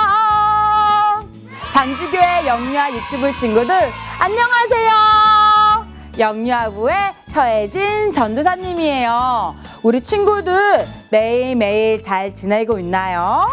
샬롬! 방주교회 영유아 유튜브 친구들 안녕하세요. 영유아부의 서혜진 전도사님이에요. 우리 친구들 매일매일 잘 지내고 있나요?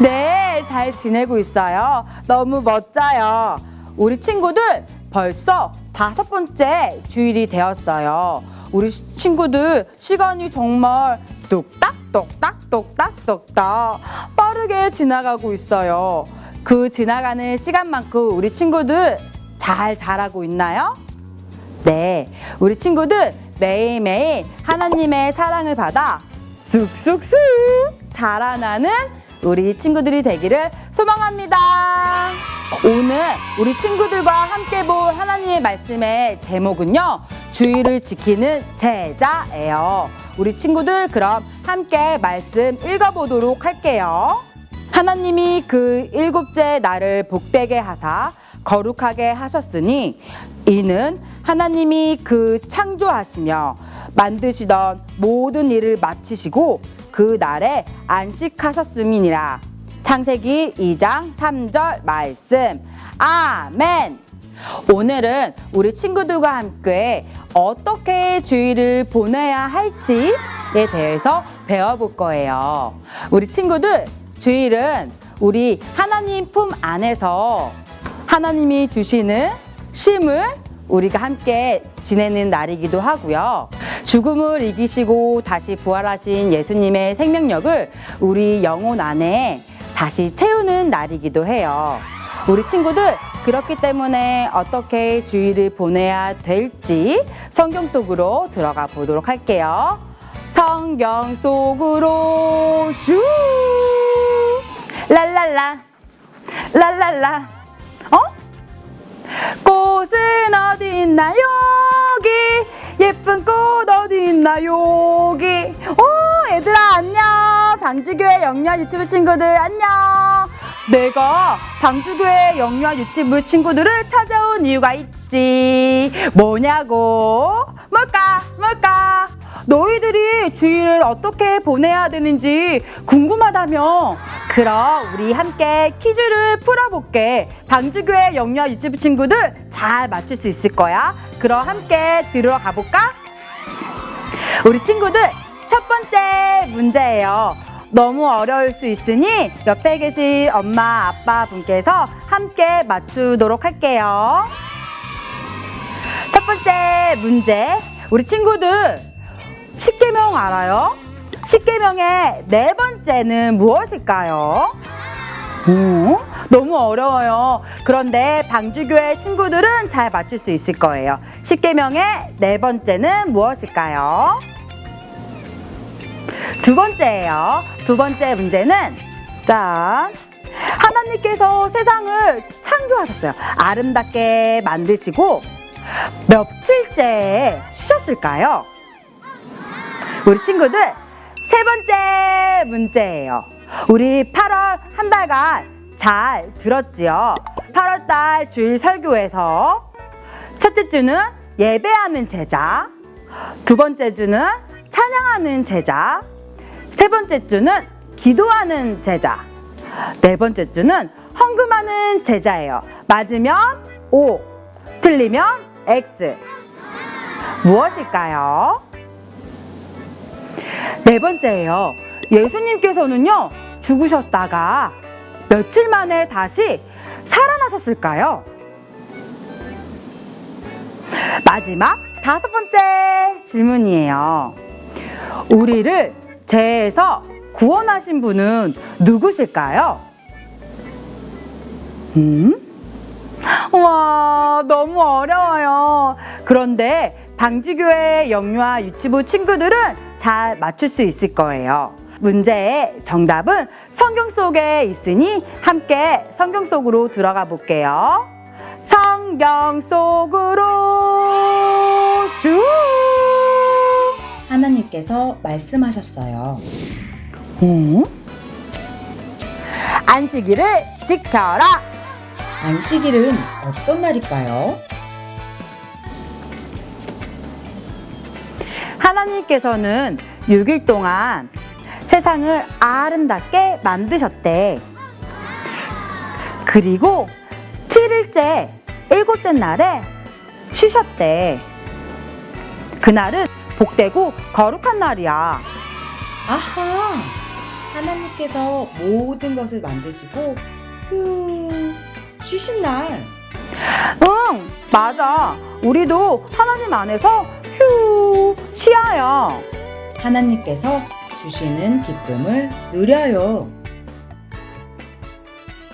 네, 잘 지내고 있어요. 너무 멋져요. 우리 친구들 벌써 다섯 번째 주일이 되었어요. 우리 시- 친구들 시간이 정말 뚝딱 똑딱 똑딱 똑딱 빠르게 지나가고 있어요. 그 지나가는 시간만큼 우리 친구들 잘 자라고 있나요? 네, 우리 친구들 매일매일 하나님의 사랑을 받아 쑥쑥쑥 자라나는 우리 친구들이 되기를 소망합니다. 오늘 우리 친구들과 함께 볼 하나님의 말씀의 제목은요, 주의를 지키는 제자예요. 우리 친구들 그럼 함께 말씀 읽어보도록 할게요. 하나님이 그 일곱째 날을 복되게 하사 거룩하게 하셨으니 이는 하나님이 그 창조하시며 만드시던 모든 일을 마치시고 그 날에 안식하셨음이니라. 창세기 2장 3절 말씀. 아멘. 오늘은 우리 친구들과 함께 어떻게 주일을 보내야 할지에 대해서 배워볼 거예요. 우리 친구들, 주일은 우리 하나님 품 안에서 하나님이 주시는 쉼을 우리가 함께 지내는 날이기도 하고요. 죽음을 이기시고 다시 부활하신 예수님의 생명력을 우리 영혼 안에 다시 채우는 날이기도 해요. 우리 친구들 그렇기 때문에 어떻게 주일을 보내야 될지 성경 속으로 들어가 보도록 할게요. 성경 속으로 슈! 랄랄라. 랄랄라. 어? 꽃은 어디 있나 여기. 예쁜 꽃 어디 있나 여기. 오 얘들아 안녕. 방주교회 영유아 유튜브 친구들 안녕. 내가 방주교회 영유아 유튜브 친구들을 찾아온 이유가 있지. 뭐냐고? 뭘까? 뭘까? 너희들이 주일을 어떻게 보내야 되는지 궁금하다며. 그럼 우리 함께 퀴즈를 풀어볼게. 방주교회 영유아 유튜브 친구들 잘 맞출 수 있을 거야. 그럼 함께 들어가 볼까? 우리 친구들 첫 번째 문제예요. 너무 어려울 수 있으니 옆에 계신 엄마 아빠 분께서 함께 맞추도록 할게요. 첫 번째 문제. 우리 친구들 십계명 알아요? 십계명의 네 번째는 무엇일까요? 오, 너무 어려워요. 그런데 방주교회 친구들은 잘 맞출 수 있을 거예요. 십계명의 네 번째는 무엇일까요? 두 번째예요. 두 번째 문제는 짠. 하나님께서 세상을 창조하셨어요. 아름답게 만드시고 며칠째 쉬셨을까요? 우리 친구들 세 번째 문제예요. 우리 8월 한 달간 잘 들었지요? 8월 달 주일 설교에서 첫째 주는 예배하는 제자, 두 번째 주는 찬양하는 제자, 세 번째 주는 기도하는 제자, 네 번째 주는 헌금하는 제자예요. 맞으면 O, 틀리면 X. 무엇일까요? 네 번째예요. 예수님께서는요, 죽으셨다가 며칠 만에 다시 살아나셨을까요? 마지막 다섯 번째 질문이에요. 우리를 죄에서 구원하신 분은 누구실까요? 음? 와, 너무 어려워요. 그런데 방지교회 영유아 유치부 친구들은 잘 맞출 수 있을 거예요. 문제의 정답은 성경 속에 있으니 함께 성경 속으로 들어가 볼게요. 성경 속으로 슈! 하나님께서 말씀하셨어요. 음? 안식일을 지켜라. 안식일은 어떤 날일까요? 하나님께서는 6일 동안 세상을 아름답게 만드셨대. 그리고 7일째, 일곱째 날에 쉬셨대. 그날은 복되고 거룩한 날이야. 아하! 하나님께서 모든 것을 만드시고, 휴, 쉬신 날. 응, 맞아. 우리도 하나님 안에서 휴, 쉬어요. 하나님께서 주시는 기쁨을 누려요.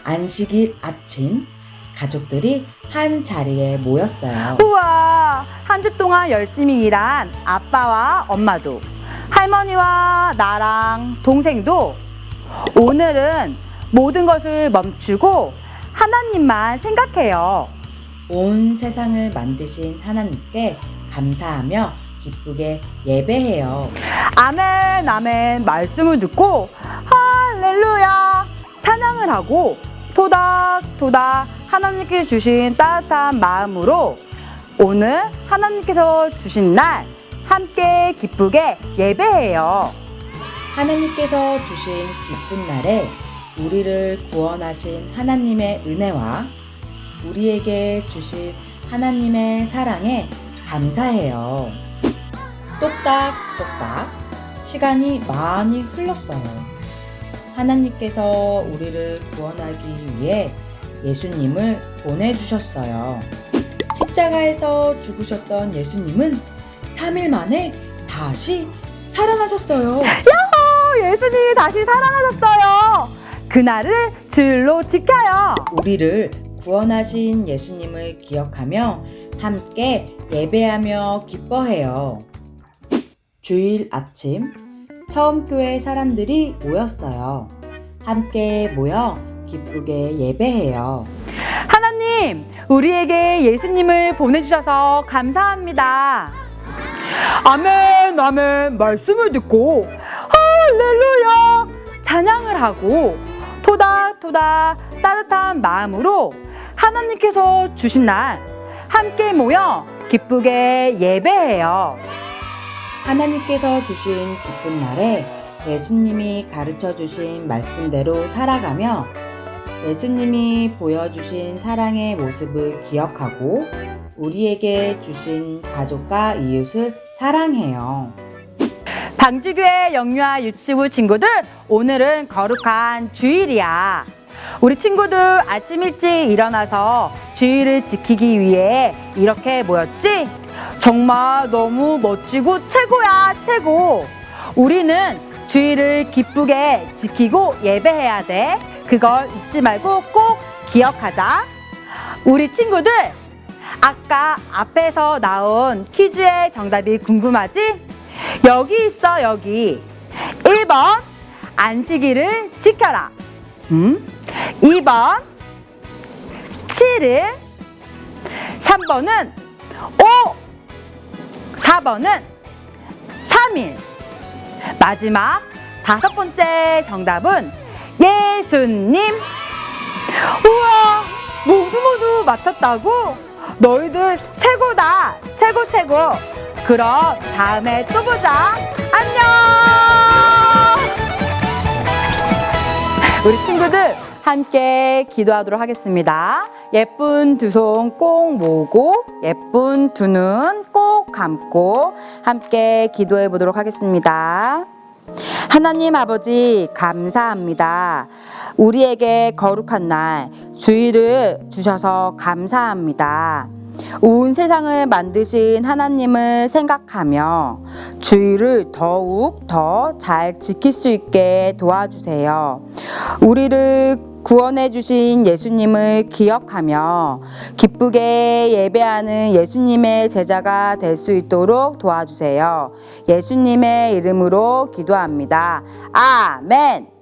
안식일 아침, 가족들이 한 자리에 모였어요. 우와, 한 주 동안 열심히 일한 아빠와 엄마도, 할머니와 나랑 동생도 오늘은 모든 것을 멈추고 하나님만 생각해요. 온 세상을 만드신 하나님께 감사하며 기쁘게 예배해요. 아멘, 아멘 말씀을 듣고 할렐루야 찬양을 하고 토닥토닥 하나님께 주신 따뜻한 마음으로 오늘 하나님께서 주신 날 함께 기쁘게 예배해요. 하나님께서 주신 기쁜 날에 우리를 구원하신 하나님의 은혜와 우리에게 주신 하나님의 사랑에 감사해요. 똑딱똑딱 시간이 많이 흘렀어요. 하나님께서 우리를 구원하기 위해 예수님을 보내주셨어요. 십자가에서 죽으셨던 예수님은 3일 만에 다시 살아나셨어요. 어, 예수님이 다시 살아나셨어요. 그날을 주일로 지켜요. 우리를 구원하신 예수님을 기억하며 함께 예배하며 기뻐해요. 주일 아침 처음 교회 사람들이 모였어요. 함께 모여 기쁘게 예배해요. 하나님, 우리에게 예수님을 보내주셔서 감사합니다. 아멘, 아멘, 말씀을 듣고, 할렐루야! 찬양을 하고, 토닥토닥 따뜻한 마음으로 하나님께서 주신 날, 함께 모여 기쁘게 예배해요. 하나님께서 주신 기쁜 날에 예수님이 가르쳐 주신 말씀대로 살아가며 예수님이 보여주신 사랑의 모습을 기억하고 우리에게 주신 가족과 이웃을 사랑해요. 방주교회 영유아 유치부 친구들, 오늘은 거룩한 주일이야. 우리 친구들 아침 일찍 일어나서 주일을 지키기 위해 이렇게 모였지? 정말 너무 멋지고 최고야, 최고. 우리는 주일을 기쁘게 지키고 예배해야 돼. 그걸 잊지 말고 꼭 기억하자. 우리 친구들, 아까 앞에서 나온 퀴즈의 정답이 궁금하지? 여기 있어, 여기. 1번, 안식일을 지켜라. 음? 2번, 7일. 3번은 5. 4번은 3일. 마지막 다섯 번째 정답은 예수님. 우와, 모두 모두 맞췄다고? 너희들 최고다. 최고, 최고. 그럼 다음에 또 보자. 안녕! 우리 친구들 함께 기도하도록 하겠습니다. 예쁜 두 손 꼭 모으고 예쁜 두 눈 꼭 감고 함께 기도해 보도록 하겠습니다. 하나님 아버지 감사합니다. 우리에게 거룩한 날 주일을 주셔서 감사합니다. 온 세상을 만드신 하나님을 생각하며 주일을 더욱 더 잘 지킬 수 있게 도와주세요. 우리를 구원해 주신 예수님을 기억하며 기쁘게 예배하는 예수님의 제자가 될 수 있도록 도와주세요. 예수님의 이름으로 기도합니다. 아멘.